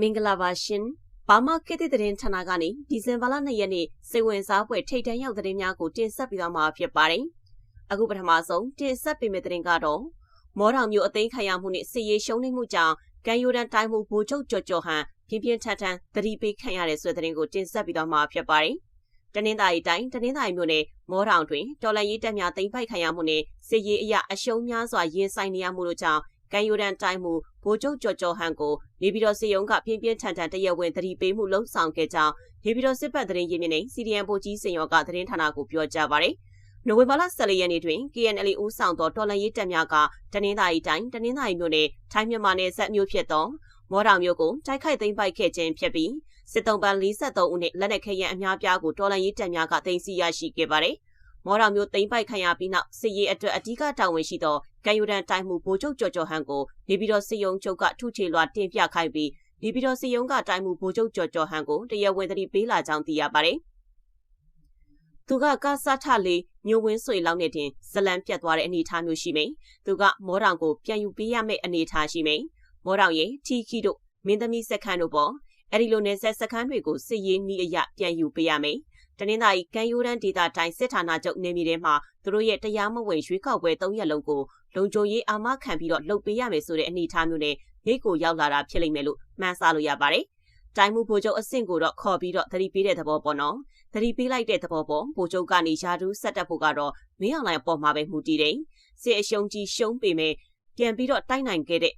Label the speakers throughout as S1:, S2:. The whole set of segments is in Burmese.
S1: မင်္ဂလာပါရှင်ဘာမကတိသတင်းဌာနကနေဒီဇင်ဘာလ2ရက်နေ့စိတ်ဝင်စားဖွယ်ထိတ်တန့်ရောက်သတင်းများကိုတင်ဆက်ပေးသွားမှာဖြစ်ပါတယ်အခုပထမဆုံးတင်ဆက်ပေးမယ့်သတင်းကတော့မောထောင်မျိုးအသိမ်းခံရမှုနဲ့စစ်ရေးရှုံးနိမှုကြောင့်ကန်ယိုဒန်တိုင်းမှုဘိုးချုပ်ကြော်ကြော်ဟန်ပြင်းပြင်းထန်ထန်သတိပေးခံရတဲ့ဆိုတဲ့သတင်းကိုတင်ဆက်ပေးသွားမှာဖြစ်ပါတယ်တနင်္သာရီတိုင်းတနင်္သာရီမြို့နယ်မောထောင်တွင်တော်လန်ရေးတပ်များသိမ်းပိုက်ခံရမှုနဲ့စစ်ရေးအရာအရှုံးများစွာရင်ဆိုင်နေရမှုတို့ကြောင့် ကန်ယိုဒန်တိုင်းမှုဗိုလ်ချုပ်ကျော်ကျော်ဟန်ကိုနေပြည်တော်စစ်ရုံးကပြင်းပြင်းထန်ထန်တရက်ဝင်သတိပေးမှုလှုံ့ဆော်ခဲ့ကြောင်းနေပြည်တော်စစ်ပတ်သတင်းရင်းမြစ်နဲ့ CDN ဗိုလ်ကြီးစင်ရောကသတင်းဌာနကိုပြောကြားပါရယ်နိုဝင်ဘာလ14ရက်နေ့တွင် KNL ဦးဆောင်သောတော်လှန်ရေးတပ်များကတနင်္သာရီတိုင်းတနင်္သာရီမြို့နယ်ထိုင်းမြန်မာနယ်စပ်မြို့ဖြစ်သောမော်တောင်မြို့ကိုတိုက်ခိုက်သိမ်းပိုက်ခဲ့ခြင်းဖြစ်ပြီးစစ်တုံးပန်း43ဦးနှင့်လက်နက်ခဲယမ်းအများပြားကိုတော်လှန်ရေးတပ်များကသိမ်းဆည်းရရှိခဲ့ပါတယ်။မော်တော်မျိုးသိမ်းပိုက်ခံရပြီးနောက်စစ်ရေးအတွက်အ धिक တာဝန်ရှိသော ကံယူဒန်တိုင်းမှုဗိုလ်ချုပ်ကျော်ကျော်ဟန်ကိုနေပြည်တော်စစ်ရုံးချုပ်ကထုချေလွှာတင်ပြခိုင်းပြီးနေပြည်တော်စစ်ရုံးကတိုင်းမှုဗိုလ်ချုပ်ကျော်ကျော်ဟန်ကိုတရားဝင်သတိပေးလာကြောင်းသိရပါတယ်။သူကကားစားထလေးမျိုးဝင်းဆွေလောက်နဲ့တင်ဇလံပြတ်သွားတဲ့အနေအထားမျိုးရှိမိန်။သူကမော်တောင်ကိုပြန်ယူပေးရမယ့်အနေအထားရှိမိန်။မော်တောင်ရဲ့ထီခီတို့မင်းသမီးစက္ကန့်တို့ပေါ့အဲ့ဒီလိုနဲ့ဆက်စခန်းတွေကိုစစ်ရေးနည်းအရပြန်ယူပေးရမယ်။ တနင်္သာရီကံရိုးတန်းဒေသတိုင်းစစ်ဌာနချုပ်နေမြေထဲမှာသူတို့ရဲ့တရားမဝင်ရွေးကောက်ပွဲ၃ရက်လုံးကိုလုံခြုံရေးအာမခံပြီးတော့လုပ်ပေးရမယ်ဆိုတဲ့အနေအထားမျိုးနဲ့ရိတ်ကိုရောက်လာတာဖြစ်လိမ့်မယ်လို့မှန်းဆလို့ရပါတယ်။တိုင်းမှုဗိုလ်ချုပ်အဆင့်ကိုတော့ခေါ်ပြီးတော့သတိပေးတဲ့သဘောပေါ့နော်။သတိပေးလိုက်တဲ့သဘောပေါ့ဗိုလ်ချုပ်ကနေယာဒူးဆက်တက်ဖို့ကတော့မင်းအောင်လိုင်အပေါ်မှာပဲမူတည်တယ်။စစ်အရှုံးကြီးရှုံးပေမဲ့ပြန်ပြီးတော့တိုက်နိုင်ခဲ့တဲ့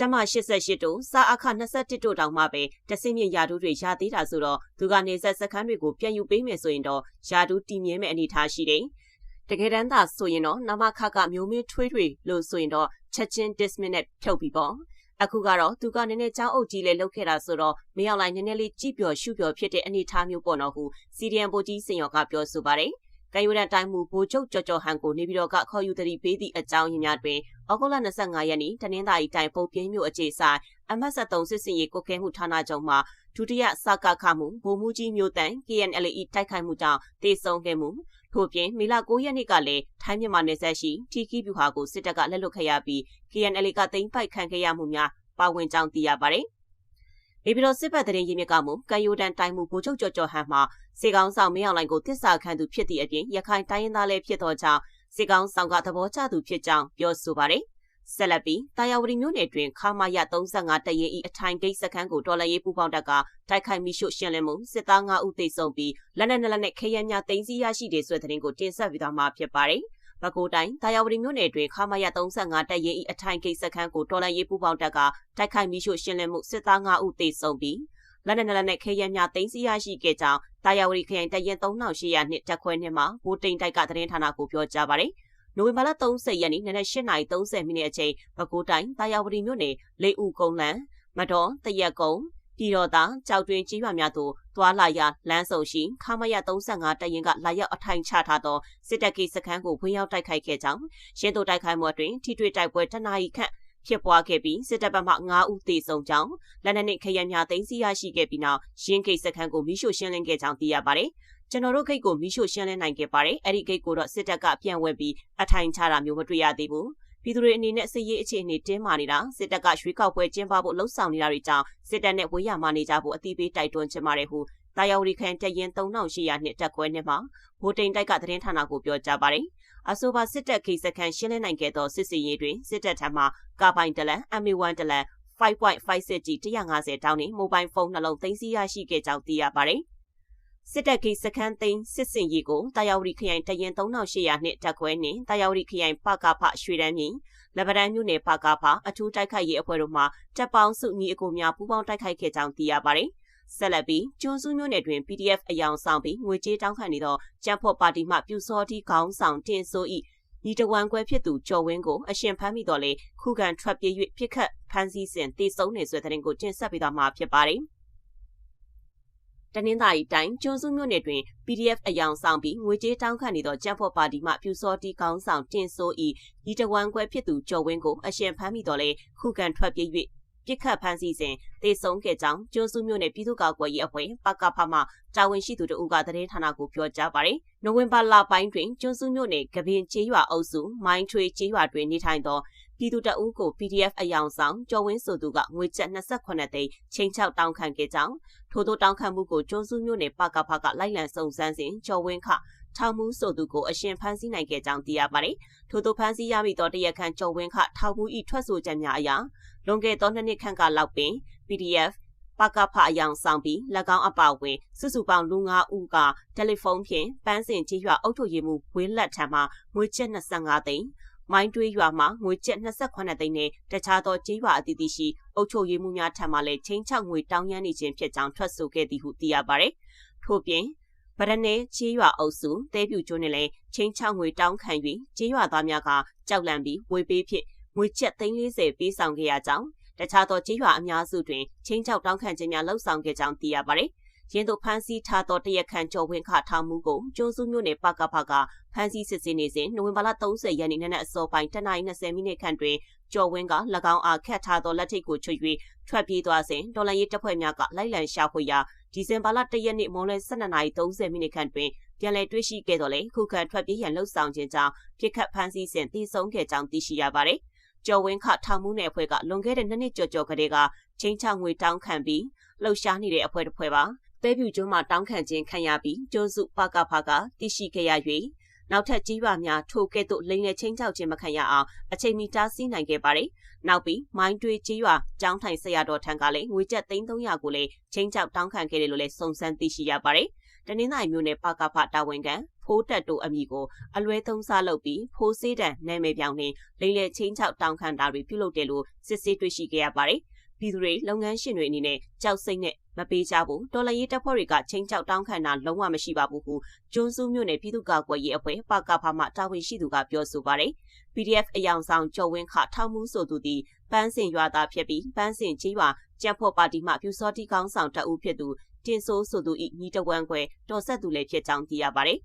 S1: တမ88တို့စာအခ21တို့တောင်မှပဲတဆင့်မြင့်ယာဒူးတွေရသေးတာဆိုတော့သူကနေဆက်စခန်းတွေကိုပြန်ယူပေးမယ်ဆိုရင်တော့ယာဒူးတည်မြဲမဲ့အနေထားရှိတယ်။တကယ်တမ်းသာဆိုရင်တော့နမခကမျိုးမင်းထွေးထွေလို့ဆိုရင်တော့ချက်ချင်း dismiss နဲ့ဖြုတ်ပြီးပေါ့။အခုကတော့သူကနည်းနည်းချောင်းအုပ်ကြီးလေးလုပ်ခဲ့တာဆိုတော့မရောက်လိုက်နည်းနည်းလေးကြည့်ပျော်ရှုပျော်ဖြစ်တဲ့အနေထားမျိုးပေါ့နော်ဟုစီဒီယန်ဘိုကြီးစင်ရောကပြောဆိုပါတယ်။ ကံယူရန်တိုင်းမှုဘိုလ်ချုပ်ကြော်ကြော်ဟန်ကိုနေပြည်တော်ကခေါ်ယူသတိပေးသည့်အကြောင်းရင်းများတွင်ဩဂုတ်လ25ရက်နေ့တနင်္သာရီတိုင်းပုံပြင်းမြို့အခြေဆိုင်အမတ်73စစ်စင်ရေးကုကဲမှုဌာနချုပ်မှဒုတိယစကခမှုဗိုလ်မှူးကြီးမျိုးတန် KNLE တိုက်ခိုက်မှုကြောင့်တေဆုံးခဲ့မှုထို့ပြင်မေလ9ရက်နေ့ကလည်းထိုင်းမြန်မာနယ်စပ်ရှိထီကီဗျူဟာကိုစစ်တပ်ကလက်လွတ်ခဲ့ရပြီး KNLE ကသိမ်းပိုက်ခံခဲ့ရမှုများပါဝင်ကြောင်းသိရပါတယ်။ နေပြည်တော်စစ်ပတ်တရင်ရင်းမြစ်ကမှကံယိုတန်တိုင်းမှုဗိုလ်ချုပ်ကျော်ကျော်ဟန်မှစေကောင်းဆောင်မင်းအောင်လှိုင်ကိုတစ္ဆာခံသူဖြစ်သည့်အပြင်ရခိုင်တိုင်းရင်းသားလည်းဖြစ်သောကြောင့်စေကောင်းဆောင်ကသဘောကျသူဖြစ်ကြောင်းပြောဆိုပါတယ်။ဆက်လက်ပြီးတာယာဝတီမြို့နယ်တွင်ခမာရ35တရင်ဤအထိုင်ဂိတ်စခန်းကိုတော်လှန်ရေးပူးပေါင်းတပ်ကတိုက်ခိုက်မိရှုရှင်းလင်းမှုစစ်သား9ဦးသေဆုံးပြီးလက်နက်နဲ့လက်နက်ခဲယမ်းများတင်စီရရှိတဲ့ဆွဲတဲ့တင်ကိုတင်ဆက်ပြီးသားမှာဖြစ်ပါတယ်။ ပဲခူးတိုင်းတာယာဝတီမြို့နယ်တွင်ခမာရ35တပ်ရင်း၏အထိုင်ကိစ္စခန်းကိုတော်လန်ရေးပူပေါင်းတပ်ကတိုက်ခိုက်မိရှို့ရှင်းလင်းမှုစစ်သား9ဦးသေဆုံးပြီးလက်နက်လက်နက်ခဲယမ်းများတင်စီရရှိခဲ့ကြောင်းတာယာဝတီခရိုင်တပ်ရင်း3800နှစ်တက်ခွဲနှစ်မှာဗိုလ်တိန်တိုက်ကသတင်းဌာနကိုပြောကြားပါတယ်။နိုဝင်ဘာလ30ရက်နေ့နနက်8:30မိနစ်အချိန်ပဲခူးတိုင်းတာယာဝတီမြို့နယ်လေဦးကုန်းလန်မတော်တရက်ကုန်း ပြည်တော်သားကြောက်တွင်ကြီးရွာများသို့သွာလာရာလမ်းဆုံရှိခမရ35တရင်ကလာရောက်အထိုင်ချထားသောစစ်တပ်ကိစခန်းကိုဝင်ရောက်တိုက်ခိုက်ခဲ့ကြောင်းရှင်းတို့တိုက်ခိုက်မှုအတွင်းထိတွေ့တိုက်ပွဲတနာရီခန့်ဖြစ်ပွားခဲ့ပြီးစစ်တပ်ဘက်မှ9ဦးသေဆုံးကြောင်းလက်နက်နဲ့ခရမ်းများသိမ်းဆည်းရရှိခဲ့ပြီးနောက်ရင်းကိစခန်းကိုမိရှို့ရှင်းလင်းခဲ့ကြောင်းသိရပါတယ်။ကျွန်တော်တို့ဂိတ်ကိုမိရှို့ရှင်းလင်းနိုင်ခဲ့ပါတယ်။အဲ့ဒီဂိတ်ကိုတော့စစ်တပ်ကပြန်ဝဲပြီးအထိုင်ချတာမျိုးမတွေ့ရသေးဘူး။ ပြည်သူတွေအနေနဲ့စစ်ရေးအခြေအနေတင်းမာနေတာစစ်တပ်ကရွေးကောက်ပွဲကျင်းပဖို့လှုံ့ဆော်နေတာတွေကြောင့်စစ်တပ်နဲ့ဝေးရမှနေကြဖို့အတိပေးတိုက်တွန်းချင်ပါတယ်ဟုတာယာဝတီခန်တရင်3800နှစ်တက်ခွဲနှစ်မှာဗိုလ်တိန်တိုက်ကသတင်းဌာနကိုပြောကြားပါတယ်အဆိုပါစစ်တပ်ခိစခန်းရှင်းလင်းနိုင်ခဲ့သောစစ်စင်ရေးတွင်စစ်တပ်ထံမှကာပိုင်တလန် MA1 တလန် 5.56G 150တောင်းနှင့်မိုဘိုင်းဖုန်းနှလုံးသိမ်းဆည်းရရှိခဲ့ကြောင်းသိရပါတယ်။ စစ်တပ်ကိစခန်းသိမ်းစစ်စင်ကြီးကိုတာယာဝတီခရိုင်တရင်3800နှစ်တက်ခွဲနှင့်တာယာဝတီခရိုင်ပကဖရွှေတန်းမြင့်လက်ဗဒန်းမြို့နယ်ပကဖအထူးတိုက်ခိုက်ရေးအဖွဲ့တို့မှတပ်ပေါင်းစုညီအကိုများပူးပေါင်းတိုက်ခိုက်ခဲ့ကြောင်းသိရပါတယ်။ဆက်လက်ပြီးကျွန်းစုမြို့နယ်တွင် PDF အယောင်ဆောင်ပြီးငွေကြေးတောင်းခံနေသောကျန်းဖော့ပါတီမှပြူစောတိခေါင်းဆောင်တင်ဆို၏ညီတဝန်ခွဲဖြစ်သူကျော်ဝင်းကိုအရှင်ဖမ်းမိတော်လေခုခံထွက်ပြေး၍ပြစ်ခတ်ဖမ်းဆီးစဉ်တေဆုံးနေဆွဲတဲ့ရင်ကိုတင်ဆက်ပေးသွားမှာဖြစ်ပါတယ်။ တနင်္သာရီတိုင်းကျွန်းစုမြို့နယ်တွင် PDF အယောင်ဆောင်ပြီးငွေကြေးတောင်းခံနေသောကျန်းဖော်ပါတီမှပြူစောတီကောင်းဆောင်တင်ဆို၏ဤတဝမ်းခွဲဖြစ်သူကျော်ဝင်းကိုအရှင်ဖမ်းမိတော်လဲခုခံထွက်ပြေး၍ပြစ်ခတ်ဖမ်းဆီးစဉ်တေဆုံးခဲ့ကြောင်းကျွန်းစုမြို့နယ်ပြည်သူ့ကာကွယ်ရေးအဖွဲ့ပကဖမှတာဝန်ရှိသူတို့ကသတင်းဌာနကိုပြောကြားပါတယ်။နိုဝင်ဘာလပိုင်းတွင်ကျွန်းစုမြို့နယ်ကပင်ကျေးရွာအုပ်စုမိုင်းထွေကျေးရွာတွင်နေထိုင်သော ပြည်သူတအုပ်ကို PDF အယောင်ဆောင်ကျော်ဝင်းဆိုသူကငွေကျပ်28သိန်းချိန်ချောက်တောင်းခံခဲ့ကြောင်းထို့သောတောင်းခံမှုကိုကျွန်းစုမြို့နယ်ပကဖကလိုက်လံစုံစမ်းစဉ်ကျော်ဝင်းခထောင်မှုဆိုသူကိုအရှင်ဖမ်းဆီးနိုင်ခဲ့ကြောင်းသိရပါတယ်။ထို့သောဖမ်းဆီးရမိသောတရက်ခန့်ကျော်ဝင်းခထောင်မှု၏ထွက်ဆိုချက်များအရလွန်ခဲ့သောနှစ်နှစ်ခန့်ကလောက်ပင် PDF ပကဖအယောင်ဆောင်ပြီး၎င်းအပါဝင်စုစုပေါင်းလူ9ဦးကတယ်လီဖုန်းဖြင့်ပန်းစင်ကြီးရွာအုပ်ချုပ်ရေးမှူးဝင်းလက်ထံမှငွေကျပ်25သိန်း မိုင်းတွေးရွာမှာငွေကျပ်28သိန်းနဲ့တခြားသောကြေးရွာအသီးသီးရှိအုပ်ချုပ်ရေးမှူးများထံမှလည်းချင်းချောက်ငွေတောင်းရမ်းနေခြင်းဖြစ်ကြောင်းထွက်ဆိုခဲ့သည်ဟုသိရပါတယ်။ထို့ပြင်ဗရနေကြေးရွာအုပ်စုတဲပြူကျွန်းနဲ့လည်းချင်းချောက်ငွေတောင်းခံ၍ကြေးရွာသားများကကြောက်လန့်ပြီးဝေပေးဖြစ်ငွေကျပ်340ပေးဆောင်ခဲ့ရကြောင်းတခြားသောကြေးရွာအများစုတွင်ချင်းချောက်တောင်းခံခြင်းများလှုပ်ဆောင်ခဲ့ကြောင်းသိရပါတယ်။ ရင်းတို့ဖမ်းဆီးထားသောတရက်ခန့်ကျော်ဝင်ခထောင်မှုကိုကျွန်းစုမြို့နယ်ပကဖကဖမ်းဆီးစစ်ဆေးနေစဉ်နိုဝင်ဘာလ30ရက်နေ့နနက်အစောပိုင်း10:20မိနစ်ခန့်တွင်ကျော်ဝင်းက၎င်းအားခတ်ထားသောလက်ထိတ်ကိုချွတ်၍ထွက်ပြေးသွားစဉ်ဒေါ်လာရေးတပ်ဖွဲ့များကလိုက်လံရှာဖွေရာဒီဇင်ဘာလ1ရက်နေ့မွန်လွဲ12:30မိနစ်ခန့်တွင်ပြန်လည်တွေ့ရှိခဲ့တော်လဲခုခံထွက်ပြေးရန်လှုပ်ဆောင်ခြင်းကြောင့်ပြစ်ခတ်ဖမ်းဆီးစဉ်တည်ဆုံခဲ့ကြောင်းသိရှိရပါတယ်။ကျော်ဝင်းခထောင်မှုနယ်အဖွဲ့ကလွန်ခဲ့တဲ့နှစ်နှစ်ကျော်ကျော်ကတည်းကချင်းချောင်းငွေတောင်းခံပြီးလှုပ်ရှားနေတဲ့အဖွဲ့တစ်ဖွဲ့ပါ။ တဲပြူကျွန်းမှာတောင်းခံခြင်းခံရပြီးကျိုးစုပကဖကသိရှိခဲ့ရ၍နောက်ထပ်ကြီးပါများထိုကဲ့သို့လိန်နဲ့ချင်းချောက်ခြင်းမခံရအောင်အချိန်မီတားဆီးနိုင်ခဲ့ပါတယ်။နောက်ပြီးမိုင်းတွေးကြီးရွာကျောင်းထိုင်ဆရာတော်ထံကလည်းငွေကျပ်300ကိုလည်းချင်းချောက်တောင်းခံခဲ့တယ်လို့လည်းစုံစမ်းသိရှိရပါတယ်။တနင်္သာရီမြို့နယ်ပကဖတာဝန်ခံဖိုးတက်တို့အမိကိုအလွဲသုံးစားလုပ်ပြီးဖိုးစေးတံနာမည်ပြောင်းနေလိန်လေချင်းချောက်တောင်းခံတာတွေပြုလုပ်တယ်လို့စစ်ဆေးတွေ့ရှိခဲ့ရပါတယ်။ပြည်သူတွေလုပ်ငန်းရှင်တွေအနေနဲ့ကြောက်စိတ်နဲ့ မပေးကြဘူးတော်လရေးတပ်ဖွဲ့တွေကချင်းချောက်တောင်းခံတာလုံးဝမရှိပါဘူးဟုကျွန်းစုမြို့နယ်ပြည်သူ့ကာကွယ်ရေးအဖွဲ့ပကဖမှတာဝန်ရှိသူကပြောဆိုပါတယ် PDF အယောင်ဆောင်ကျော်ဝင်းခထောက်မှုဆိုသူသည်ပန်းစင်ရွာသားဖြစ်ပြီးပန်းစင်ကြီးရွာကြက်ဖို့ပါတီမှပြူစောတိကောင်းဆောင်တအုပ်ဖြစ်သူတင်ဆိုးဆိုသူဤညီတဝမ်းခွဲတော်ဆက်သူလည်းဖြစ်ကြောင်းသိရပါတယ်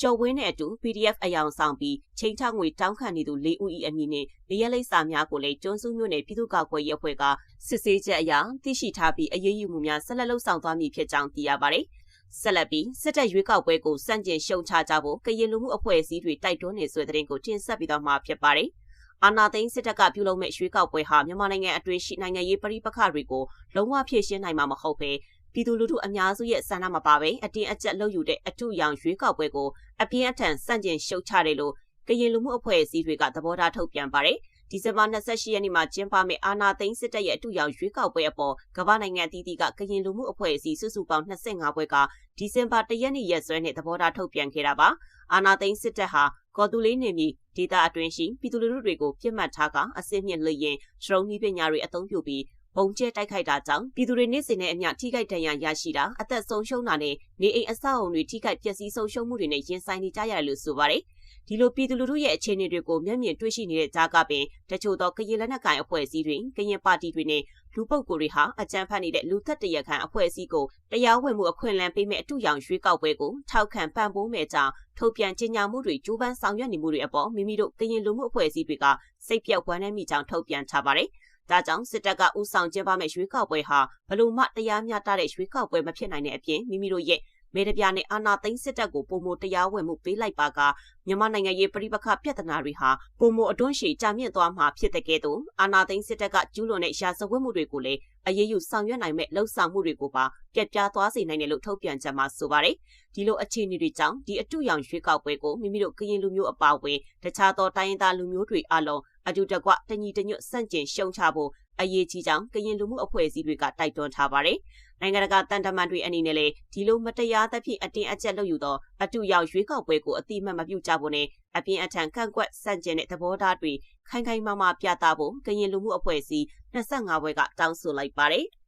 S1: ကျော်ဝင်းနဲ့အတူ PDF အယောင်ဆောင်ပြီးချိန်ချငွေတောင်းခံနေသူ၄ဦး၏အမည်နဲ့နေရလိပ်စာများကိုလည်းကျွန်းစုမြို့နယ်ပြည်သူ့ကာကွယ်ရေးအဖွဲ့ကစစ်ဆေးချက်အရသိရှိထားပြီးအရေးယူမှုများဆက်လက်လှုပ်ဆောင်သွားမည်ဖြစ်ကြောင်းသိရပါတယ်။ဆက်လက်ပြီးစစ်တပ်ရွေးကောက်ပွဲကိုစန့်ကျင်ရှုံချကြဖို့ကရင်လူမှုအဖွဲ့အစည်းတွေတိုက်တွန်းနေဆွေတဲ့တဲ့ကိုတင်ဆက်ပြီးတော့မှာဖြစ်ပါတယ်။အာနာသိန်းစစ်တပ်ကပြုလုပ်မဲ့ရွေးကောက်ပွဲဟာမြန်မာနိုင်ငံအတွင်းရှိနိုင်ငံရေးပဋိပက္ခတွေကိုလုံးဝဖြေရှင်းနိုင်မှာမဟုတ်ဘဲ ပြည်သူလူထုအများစုရဲ့ဆန္ဒမပါဘဲအတင်းအကျပ်လုပ်ယူတဲ့အထုရောင်ရွေးကောက်ပွဲကိုအပြင်းအထန်စန့်ကျင်ရှုတ်ချတယ်လို့ကရင်လူမှုအဖွဲ့အစည်းတွေကသဘောထားထုတ်ပြန်ပါတယ်။ဒီဇင်ဘာ28ရက်နေ့မှာကျင်းပမယ့်အာနာသိန်းစစ်တပ်ရဲ့အတူရောင်ရွေးကောက်ပွဲအပေါ်ကမ္ဘာနိုင်ငံအသီးသီးကကရင်လူမှုအဖွဲ့အစည်းစုစုပေါင်း25ဘွဲကဒီဇင်ဘာ1ရက်နေ့ရက်စွဲနဲ့သဘောထားထုတ်ပြန်ခဲ့တာပါ။အာနာသိန်းစစ်တပ်ဟာကော်တူလေးနေမီဒေတာအတွင်းရှိပြည်သူလူထုတွေကိုပြစ်မှတ်ထားကအစစ်မြင့်လျင်ရှရုံးနည်းပညာတွေအသုံးပြုပြီး ဘုံကျဲတိုက်ခိုက်တာကြောင့်ပြည်သူတွေနေ့စဉ်နဲ့အမျှထိခိုက်ဒဏ်ရာရရှိတာအသက်ဆုံးရှုံးတာနဲ့နေအိမ်အဆောက်အုံတွေထိခိုက်ပျက်စီးဆုံးရှုံးမှုတွေနဲ့ရင်ဆိုင်နေကြရတယ်လို့ဆိုပါတယ်။ဒီလိုပြည်သူလူထုရဲ့အခြေအနေတွေကိုမျက်မြင်တွေ့ရှိနေတဲ့ကြားကပင်တချို့သောကရင်လက်နက်ကိုင်အဖွဲ့အစည်းတွေကရင်ပါတီတွေနဲ့လူပုဂ္ဂိုလ်တွေဟာအကြမ်းဖက်နေတဲ့လူသက်တရခံအဖွဲ့အစည်းကိုတရားဝင်မှုအခွင့်အလမ်းပေးမဲ့အထူးရောင်ရွေးကောက်ပွဲကိုထောက်ခံပံ့ပိုးမဲ့ကြောင်းထုတ်ပြန်ကြေညာမှုတွေကြိုးပမ်းဆောင်ရွက်နေမှုတွေအပေါ်မိမိတို့ကရင်လူမှုအဖွဲ့အစည်းတွေကစိတ်ပြောက်ဝမ်းနည်းမိကြောင်းထုတ်ပြန်ထားပါတယ်။ ဒါကြောင့်စစ်တပ်ကဥဆောင်ကျင်းပမဲ့ရွေးကောက်ပွဲဟာဘလို့မှတရားမျှတတဲ့ရွေးကောက်ပွဲမဖြစ်နိုင်တဲ့အပြင်မိမိတို့ရဲ့ မေတ္တပြနဲ့အာဏာသိမ်းစစ်တပ်ကိုပုံမတရားဝင်မှုပေးလိုက်ပါကမြန်မာနိုင်ငံရေးပြည်ပခပြဿနာတွေဟာပုံမအတွန်းရှည်ကြာမြင့်သွားမှာဖြစ်တဲ့ကဲ့သို့အာဏာသိမ်းစစ်တပ်ကကျူးလွန်တဲ့ရာဇဝတ်မှုတွေကိုလည်းအရေးယူဆောင်ရွက်နိုင်မဲ့လှုပ်ဆောင်မှုတွေကိုပါပြက်ပြားသွားစေနိုင်တယ်လို့ထုတ်ပြန်ချက်မှာဆိုပါတယ်ဒီလိုအခြေအနေတွေကြောင့်ဒီအတူရောင်ရွေးကောက်ပွဲကိုမိမိတို့ကရင်လူမျိုးအပါအဝင်တခြားသောတိုင်းရင်းသားလူမျိုးတွေအလုံးအတူတကွတညီတညွတ်ဆန့်ကျင်ရှုံချဖို့အရေးကြီးကြောင်းကရင်လူမှုအဖွဲ့အစည်းတွေကတိုက်တွန်းထားပါတယ်။ နိုင်ငံတကာတန်တမန်တွေအနေနဲ့လည်းဒီလိုမတရားသဖြင့်အတင်းအကျပ်လုပ်ယူသောအတူရောက်ရွေးကောက်ပွဲကိုအတိမတ်မပြုကြဖို့နဲ့အပြင်းအထန်ကန့်ကွက်ဆန့်ကျင်တဲ့သဘောထားတွေခိုင်ခိုင်မာမာပြသဖို့ကရင်လူမှုအဖွဲ့အစည်း25ဘွဲကတောင်းဆိုလိုက်ပါတယ်။